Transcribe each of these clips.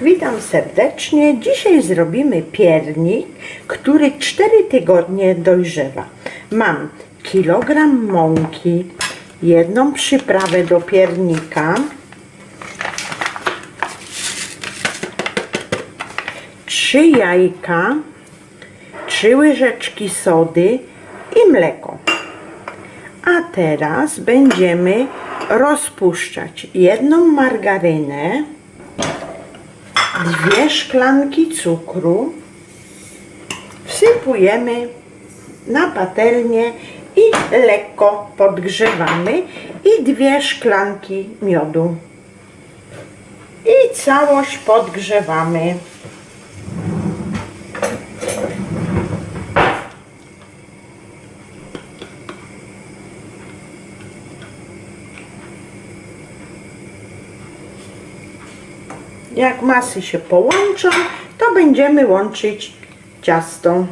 Witam serdecznie. Dzisiaj zrobimy piernik, który 4 tygodnie dojrzewa. Mam kilogram mąki, jedną przyprawę do piernika, trzy jajka, trzy łyżeczki sody i mleko. A teraz będziemy rozpuszczać jedną margarynę, dwie szklanki cukru, wsypujemy na patelnię i lekko podgrzewamy i dwie szklanki miodu. I całość podgrzewamy. Jak masy się połączą, to będziemy łączyć ciasto.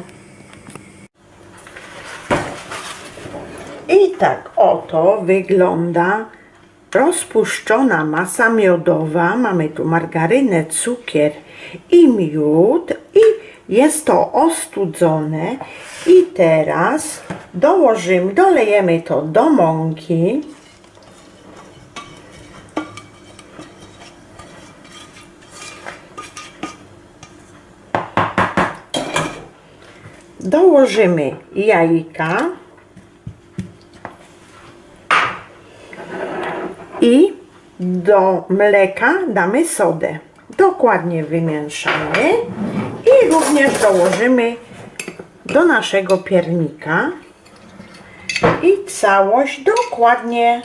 I tak oto wygląda rozpuszczona masa miodowa. Mamy tu margarynę, cukier i miód i jest to ostudzone. I teraz dołożymy, dolejemy to do mąki. Dołożymy jajka i do mleka damy sodę. Dokładnie wymieszamy i również dołożymy do naszego piernika i całość dokładnie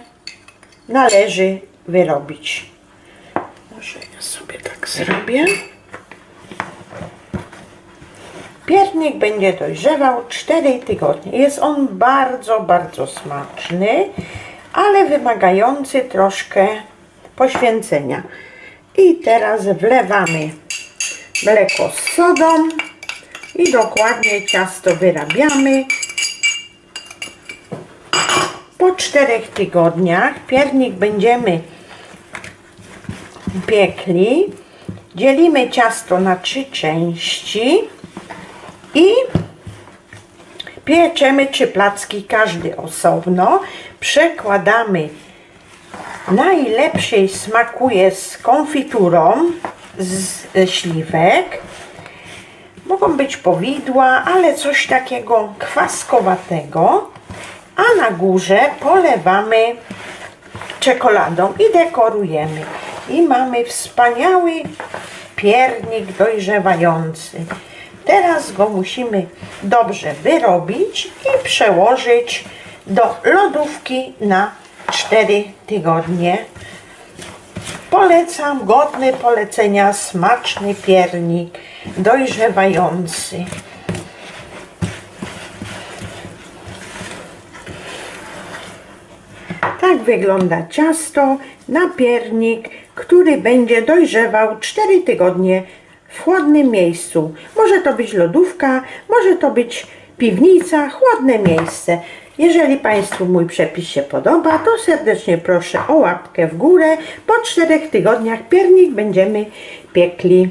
należy wyrobić. Może ja sobie tak zrobię. Piernik będzie dojrzewał 4 tygodnie. Jest on bardzo, bardzo smaczny, ale wymagający troszkę poświęcenia. I teraz wlewamy mleko z sodą i dokładnie ciasto wyrabiamy. Po 4 tygodniach piernik będziemy piekli. Dzielimy ciasto na trzy części i pieczemy trzy placki, każdy osobno. Przekładamy. Najlepszej smakuje z konfiturą z śliwek. Mogą być powidła, ale coś takiego kwaskowatego. A na górze polewamy czekoladą i dekorujemy. I mamy wspaniały piernik dojrzewający. Teraz go musimy dobrze wyrobić i przełożyć do lodówki na 4 tygodnie. Polecam, godny polecenia, smaczny piernik, dojrzewający. Tak wygląda ciasto na piernik, który będzie dojrzewał 4 tygodnie w chłodnym miejscu. Może to być lodówka, może to być piwnica, chłodne miejsce. Jeżeli Państwu mój przepis się podoba, to serdecznie proszę o łapkę w górę. Po 4 tygodniach piernik będziemy piekli.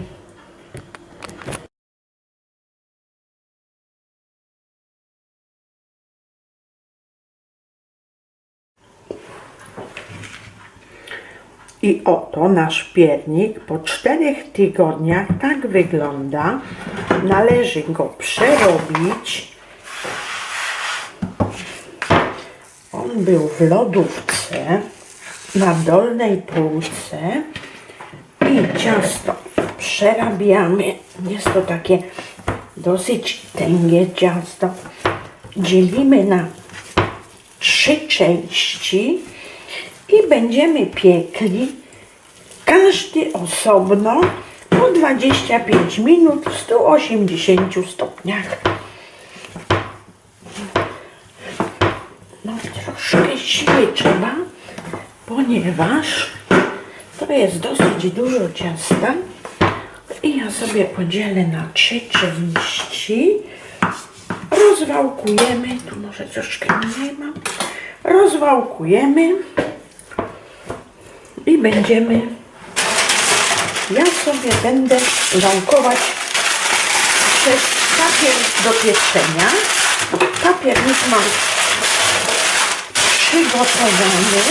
I oto nasz piernik po czterech tygodniach tak wygląda. Należy go przerobić. On był w lodówce na dolnej półce i ciasto przerabiamy. Jest to takie dosyć tęgie ciasto. Dzielimy na trzy części i będziemy piekli każdy osobno po 25 minut w 180 stopniach. No troszkę siły trzeba, ponieważ to jest dosyć dużo ciasta i ja sobie podzielę na trzy części. Rozwałkujemy, tu może troszkę mniej mam. Rozwałkujemy i będziemy ja sobie będę wałkować przez papier do pieczenia. Papiernik mam przygotowany.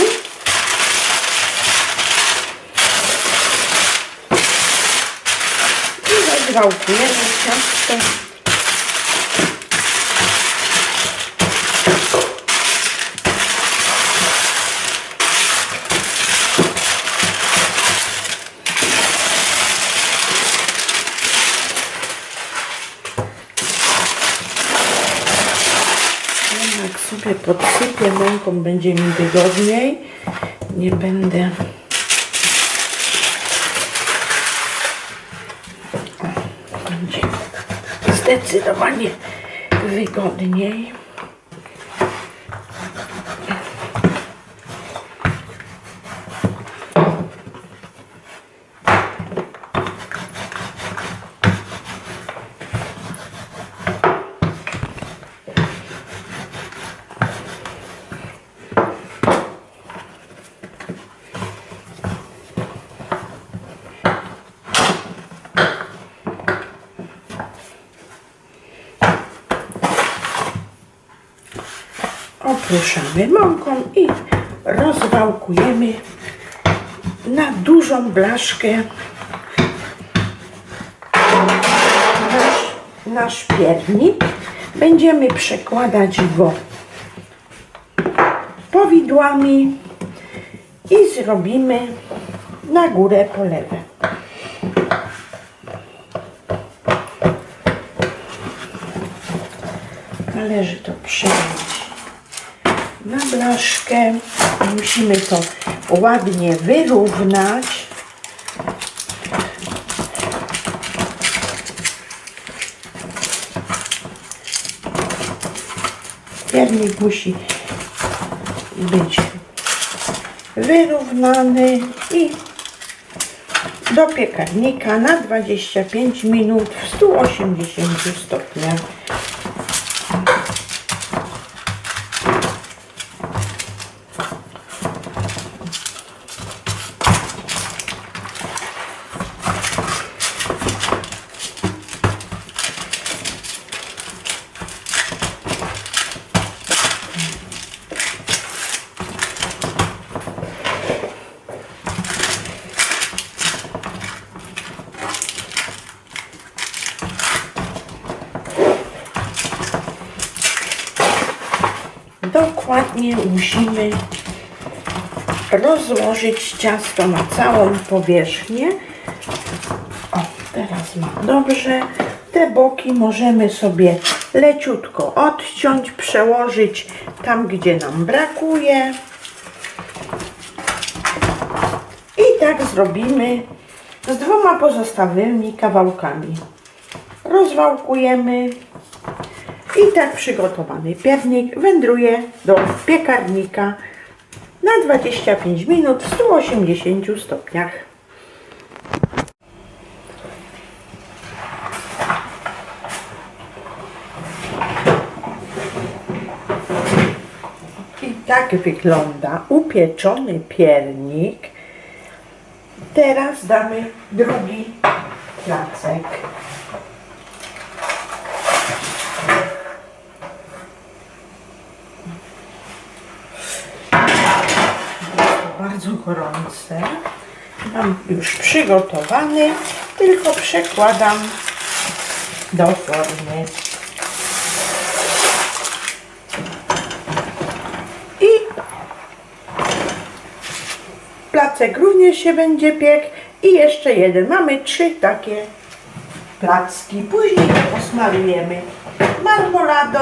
I rozwałkujemy ciasto. No, Jak sobie mąką, będzie mi wygodniej. Nie będę. Będzie zdecydowanie wygodniej. Opruszamy mąką i rozwałkujemy na dużą blaszkę nasz, nasz piernik. Będziemy przekładać go powidłami i zrobimy na górę polewę. Należy to przelać na blaszkę. Musimy to ładnie wyrównać. Piernik musi być wyrównany i do piekarnika na 25 minut w 180 stopniach. Dokładnie musimy rozłożyć ciasto na całą powierzchnię. O, teraz ma dobrze. Te boki możemy sobie leciutko odciąć, przełożyć tam, gdzie nam brakuje. I tak zrobimy z dwoma pozostałymi kawałkami. Rozwałkujemy i tak przygotowany piernik wędruje do piekarnika na 25 minut w 180 stopniach. I tak wygląda upieczony piernik. Teraz damy drugi placek. Bardzo gorące. Mam już przygotowany, tylko przekładam do formy. I placek również się będzie piekł i jeszcze jeden. Mamy trzy takie placki. Później posmarujemy marmoladą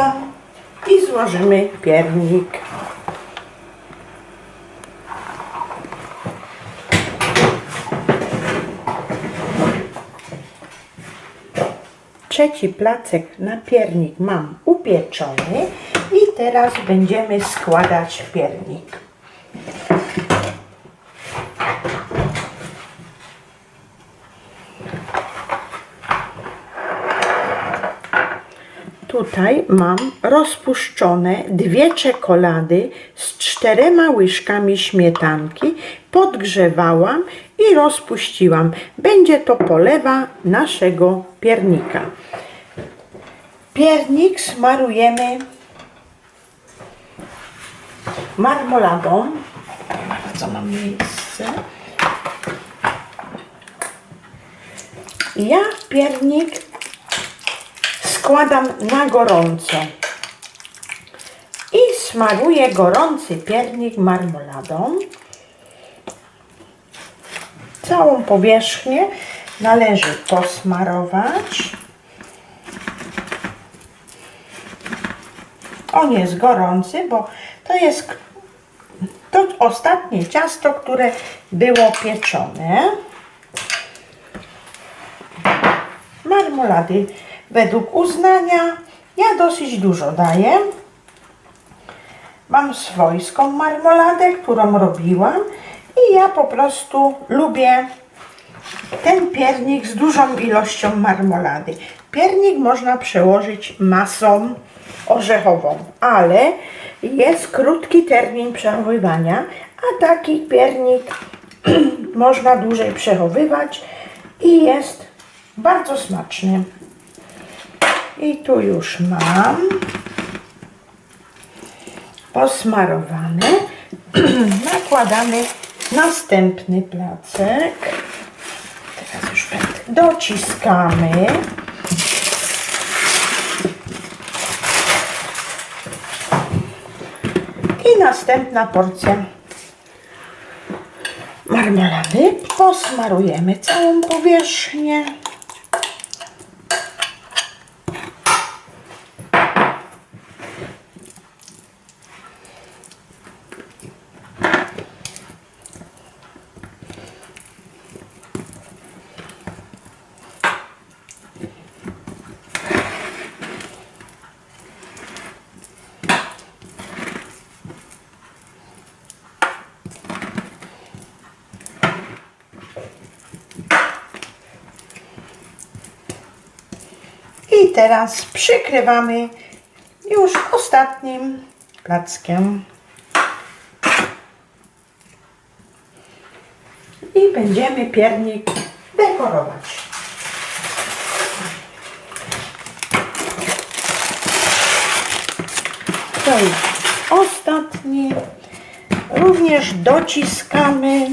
i złożymy piernik. Trzeci placek na piernik mam upieczony i teraz będziemy składać piernik. Tutaj mam rozpuszczone dwie czekolady z czterema łyżkami śmietanki. Podgrzewałam i rozpuściłam. Będzie to polewa naszego piernika. Piernik smarujemy marmoladą. Bardzo mam miejsce. Ja piernik składam na gorąco i smaruję gorący piernik marmoladą. Całą powierzchnię należy posmarować. On jest gorący, bo to jest to ostatnie ciasto, które było pieczone. Marmolady według uznania ja dosyć dużo daję. Mam swojską marmoladę, którą robiłam i ja po prostu lubię ten piernik z dużą ilością marmolady. Piernik można przełożyć masą orzechową, ale jest krótki termin przechowywania, a taki piernik można dłużej przechowywać i jest bardzo smaczny. I tu już mam posmarowane. Nakładamy następny placek. Teraz już będę. Dociskamy. I następna porcja marmolady. Posmarujemy całą powierzchnię. Teraz przykrywamy już ostatnim plackiem. I będziemy piernik dekorować. To ostatni. Również dociskamy.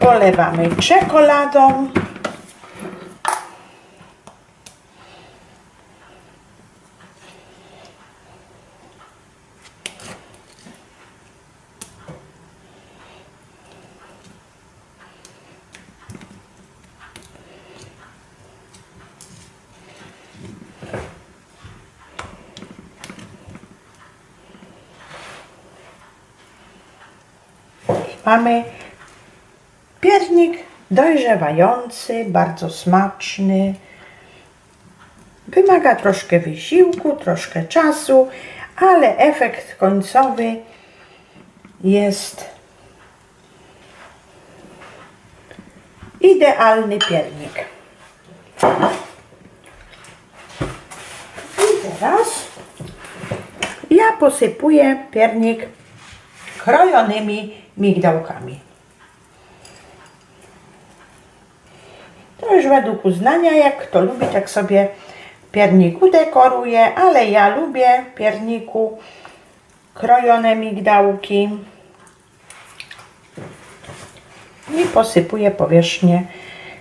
Polewamy czekoladą. Mamy piernik dojrzewający, bardzo smaczny. Wymaga troszkę wysiłku, troszkę czasu, ale efekt końcowy jest idealny piernik. I teraz ja posypuję piernik krojonymi migdałkami. To już według uznania, jak kto lubi, tak sobie pierniku dekoruje, ale ja lubię pierniku krojone migdałki i posypuję powierzchnię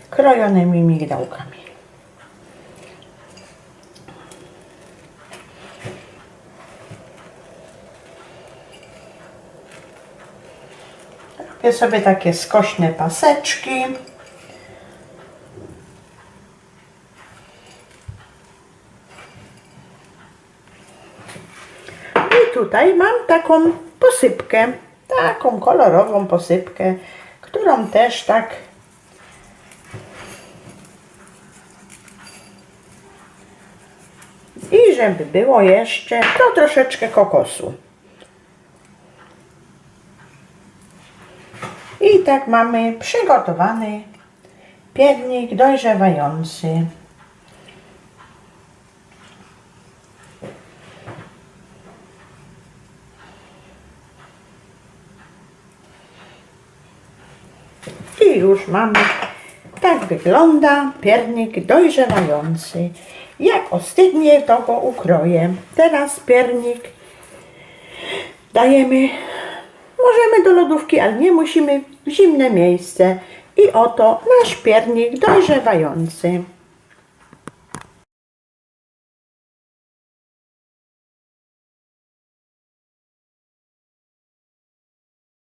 krojonymi migdałkami. Robię sobie takie skośne paseczki. I tutaj mam taką posypkę, taką kolorową posypkę, którą też tak i żeby było jeszcze to troszeczkę kokosu. I tak mamy przygotowany piernik dojrzewający. I już mamy. Tak wygląda piernik dojrzewający. Jak ostygnie, to go ukroję. Teraz piernik dajemy, możemy do lodówki, ale nie musimy, zimne miejsce. I oto nasz piernik dojrzewający.